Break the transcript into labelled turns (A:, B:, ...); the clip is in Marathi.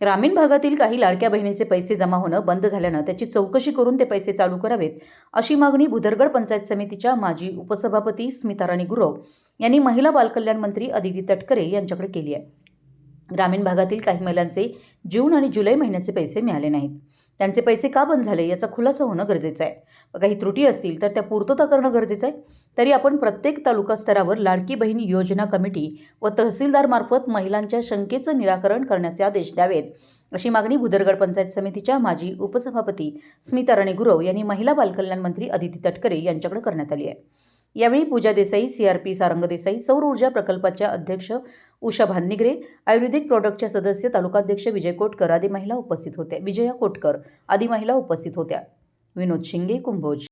A: ग्रामीण भागातील काही लाडक्या बहिणींचे पैसे जमा होणं बंद झाल्यानं त्याची चौकशी करून ते पैसे चालू करावेत अशी मागणी भुदरगड पंचायत समितीच्या माजी उपसभापती स्मिताराणी गुरव यांनी महिला बालकल्याण मंत्री अदिती तटकरे यांच्याकडे केली आहे. ग्रामीण भागातील काही महिलांचे जून आणि जुलै महिन्याचे पैसे मिळाले नाहीत. त्यांचे पैसे का बंद झाले याचा खुलासा होणं गरजेचं आहे. काही त्रुटी असतील तर त्या पूर्तता करणं गरजेचं आहे. तरी आपण प्रत्येक तालुका स्तरावर लाडकी बहीण योजना कमिटी व तहसीलदारमार्फत महिलांच्या शंकेचं निराकरण करण्याचे आदेश द्यावेत अशी मागणी भुदरगड पंचायत समितीच्या माजी उपसभापती स्मिता राणे गुरव यांनी महिला बालकल्याण मंत्री अदिती तटकरे यांच्याकडे करण्यात आली आहे. यावेळी पूजा देसाई सीआरपी सारंग देसाई सौर ऊर्जा प्रकल्पाच्या अध्यक्ष उषा भाननिगरे. आयुर्वेदिक प्रॉडक्टच्या सदस्य तालुकाध्यक्ष विजय कोटकर. आदी महिला उपस्थित होत्या. विजया कोटकर. आदी महिला उपस्थित होत्या. विनोद शिंगे कुंभोज.